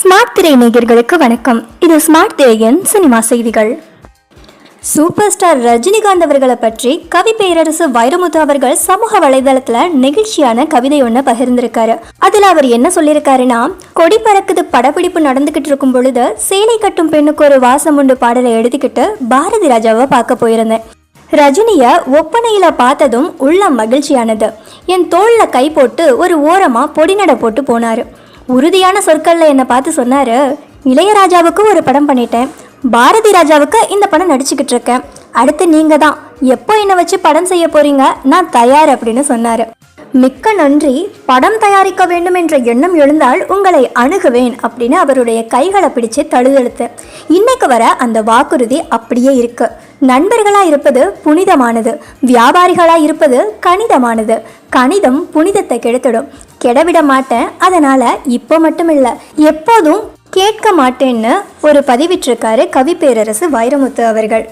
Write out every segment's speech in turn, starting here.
Smart திரை நேயர்களுக்கு வணக்கம். இது ஸ்மார்ட் திரையின் சினிமா செய்திகள். சூப்பர் ஸ்டார் ரஜினிகாந்த் அவர்களை பற்றி கவி பேரரசு வைரமுத்து அவர்கள் சமூக வலைதளத்துல நெகிழ்ச்சியான கவிதை ஒன்று பகிர்ந்திருக்காரு. அதுல அவர் என்ன சொல்லியிருக்காருன்னா கொடி பறக்குது படப்பிடிப்பு நடந்துகிட்டு இருக்கும் பொழுது சேலை கட்டும் பெண்ணுக்கு ஒரு வாசம் உண்டு பாடலை எழுதிக்கிட்டு பாரதி ராஜாவை பார்க்க போயிருந்தேன். ரஜினிய ஒப்பனையில பார்த்ததும் உள்ள மகிழ்ச்சியானது. என் தோல்ல கை போட்டு ஒரு ஓரமா பொடிநடை போட்டு போனாரு. உறுதியான சொற்களில் என்னை பார்த்து சொன்னார் இளையராஜாவுக்கு ஒரு படம் பண்ணிட்டேன். பாரதி ராஜாவுக்கு இந்த படம் நடிச்சுக்கிட்டு இருக்கேன். அடுத்து நீங்கள் தான் எப்போ என்னை வச்சு படம் செய்ய போகிறீங்க நான் தயார் அப்படின்னு சொன்னார். மிக்க நன்றி. படம் தயாரிக்க வேண்டும் என்ற எண்ணம் எழுந்தால் உங்களை அணுகுவேன் அப்படின்னு அவருடைய கைகளை பிடிச்சு தழுதெழுத்து. இன்னைக்கு வர அந்த வாக்குறுதி அப்படியே இருக்கு. நண்பர்களாக இருப்பது புனிதமானது. வியாபாரிகளாக இருப்பது கணிதமானது. கணிதம் புனிதத்தை கெடுத்துடும். கெடவிட மாட்டேன். அதனால இப்போ மட்டும் இல்லை எப்போதும் கேட்க மாட்டேன்னு ஒரு பதிவிட்டிருக்காரு கவி பேரரசு வைரமுத்து அவர்கள்.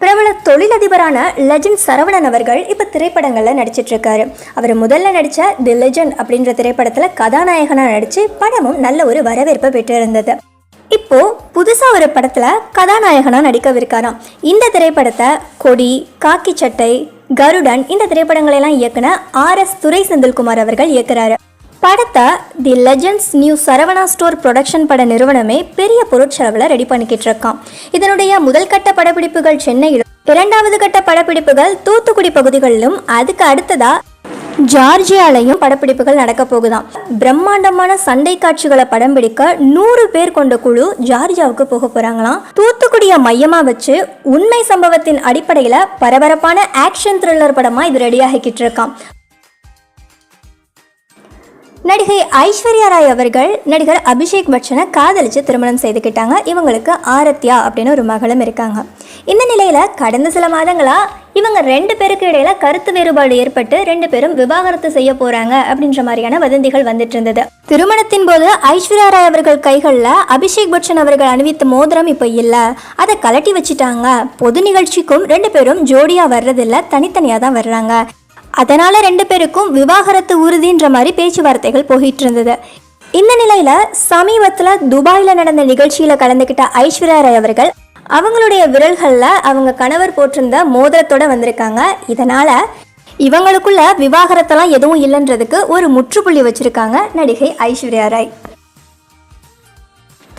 பிரபல தொழிலதிபரான லெஜண்ட் சரவணன் அவர்கள் இப்போ திரைப்படங்களில் நடிச்சிட்டு இருக்காரு அவர் முதல்ல நடித்த தி லெஜண்ட் அப்படின்ற திரைப்படத்தில் கதாநாயகனாக நடித்து படமும் நல்ல ஒரு வரவேற்பை பெற்றிருந்தது. இப்போ புதுசாக ஒரு படத்தில் கதாநாயகனாக நடிக்கவிருக்காராம். இந்த திரைப்படத்தை கொடி காக்கி சட்டை கருடன் இந்த திரைப்படங்களெல்லாம் இயக்குன ஆர் எஸ் துரை செந்தில்குமார் அவர்கள் இயக்குறாரு. படத்தை the legends new Saravana store production பட நிறுவனமே பெரிய பொருட்செலவில் ரெடி பண்ணிக்கிட்டு இருக்கான் இதனுடைய முதல் கட்ட படப்பிடிப்புகள் சென்னையிலும் இரண்டாவது கட்ட படப்பிடிப்புகள் தூத்துக்குடி பகுதிகளிலும் அதுக்கு அடுத்ததா ஜார்ஜியாலையும் படப்பிடிப்புகள் நடக்க போகுதாம். பிரம்மாண்டமான சண்டை காட்சிகளை படம் பிடிக்க நூறு பேர் கொண்ட குழு ஜார்ஜியாவுக்கு போக போறாங்களாம். தூத்துக்குடியை மையமா வச்சு உண்மை சம்பவத்தின் அடிப்படையில பரபரப்பான ஆக்ஷன் த்ரில்லர் படமா இது ரெடியாகிக்கிட்டு இருக்கான் நடிகை ஐஸ்வர்யா ராய் அவர்கள் நடிகர் அபிஷேக் பச்சனை காதலிச்சு திருமணம் செய்துக்கிட்டாங்க இவங்களுக்கு ஆரத்யா அப்படின்னு ஒரு மகளும் இருக்காங்க. இந்த நிலையில் கடந்த சில மாதங்களாக இவங்க ரெண்டு பேருக்கு இடையில கருத்து வேறுபாடு ஏற்பட்டு ரெண்டு பேரும் விவாகரத்து செய்ய போறாங்க அப்படின்ற மாதிரியான வதந்திகள் வந்துட்டு இருந்தது. திருமணத்தின் போது ஐஸ்வர்யா ராய் அவர்கள் கைகளில் அபிஷேக் பச்சன் அவர்கள் அணிவித்த மோதிரம் இப்போ இல்லை. அதை கலட்டி வச்சுட்டாங்க. பொது நிகழ்ச்சிக்கும் ரெண்டு பேரும் ஜோடியாக வர்றதில்ல. தனித்தனியாக தான் வர்றாங்க. அதனால் ரெண்டு பேருக்கும் விவாகரத்து உறுதின்ற மாதிரி பேச்சுவார்த்தைகள் போயிட்டு இருந்தது இந்த நிலையில் சமீபத்தில் துபாயில் நடந்த நிகழ்ச்சியில் கலந்துக்கிட்ட ஐஸ்வர்யா ராய் அவர்கள் அவங்களுடைய விரல்களில் அவங்க கணவர் போட்டிருந்த மோதிரத்தோட வந்திருக்காங்க. இதனால் இவங்களுக்குள்ள விவாகரத்தெல்லாம் எதுவும் இல்லைன்றதுக்கு ஒரு முற்றுப்புள்ளி வச்சுருக்காங்க நடிகை ஐஸ்வர்யா ராய்.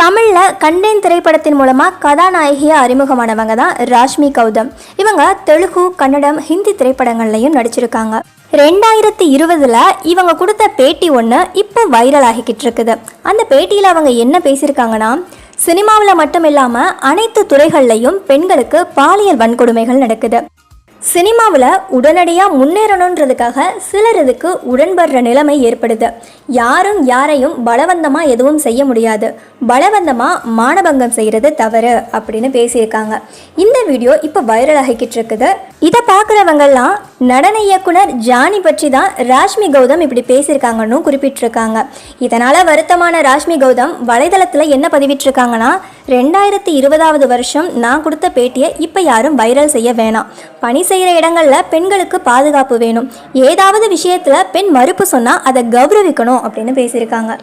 தமிழில் கண்டேன் திரைப்படத்தின் மூலமாக கதாநாயகியாக அறிமுகமானவங்க தான் ராஷ்மி கௌதம். இவங்க தெலுங்கு கன்னடம் ஹிந்தி திரைப்படங்கள்லையும் நடிச்சிருக்காங்க. ரெண்டாயிரத்தி இருபதில் இவங்க கொடுத்த பேட்டி ஒன்று இப்போ வைரல் ஆகிக்கிட்டு இருக்குது. அந்த பேட்டியில் அவங்க என்ன பேசியிருக்காங்கன்னா சினிமாவில் மட்டும் இல்லாமல் அனைத்து துறைகள்லையும் பெண்களுக்கு பாலியல் வன்கொடுமைகள் நடக்குது. சினிமாவில் உடனடியாக முன்னேறணுன்றதுக்காக சிலர் இதுக்கு உடன்படுற நிலைமை ஏற்படுது. யாரும் யாரையும் பலவந்தமாக எதுவும் செய்ய முடியாது. பலவந்தமாக மானபங்கம் செய்கிறது தவறு அப்படின்னு பேசியிருக்காங்க. இந்த வீடியோ இப்போ வைரல் ஆகிக்கிட்டு இருக்குது. இதை பார்க்குறவங்கெல்லாம் நடன இயக்குனர் ஜானி பற்றி தான் ராஷ்மி கௌதம் இப்படி பேசியிருக்காங்கன்னு குறிப்பிட்டிருக்காங்க. இதனால் வருத்தமான ராஷ்மி கௌதம் வலைதளத்தில் என்ன பதிவிட்டிருக்காங்கன்னா ரெண்டாயிரத்தி இருபதாவது வருஷம் நான் கொடுத்த பேட்டியை இப்போ யாரும் வைரல் செய்ய வேணாம். பணி செய்கிற இடங்களில் பெண்களுக்கு பாதுகாப்பு வேணும். ஏதாவது விஷயத்தில் பெண் மறுப்பு சொன்னால் அதை கௌரவிக்கணும் அப்படின்னு பேசியிருக்காங்க.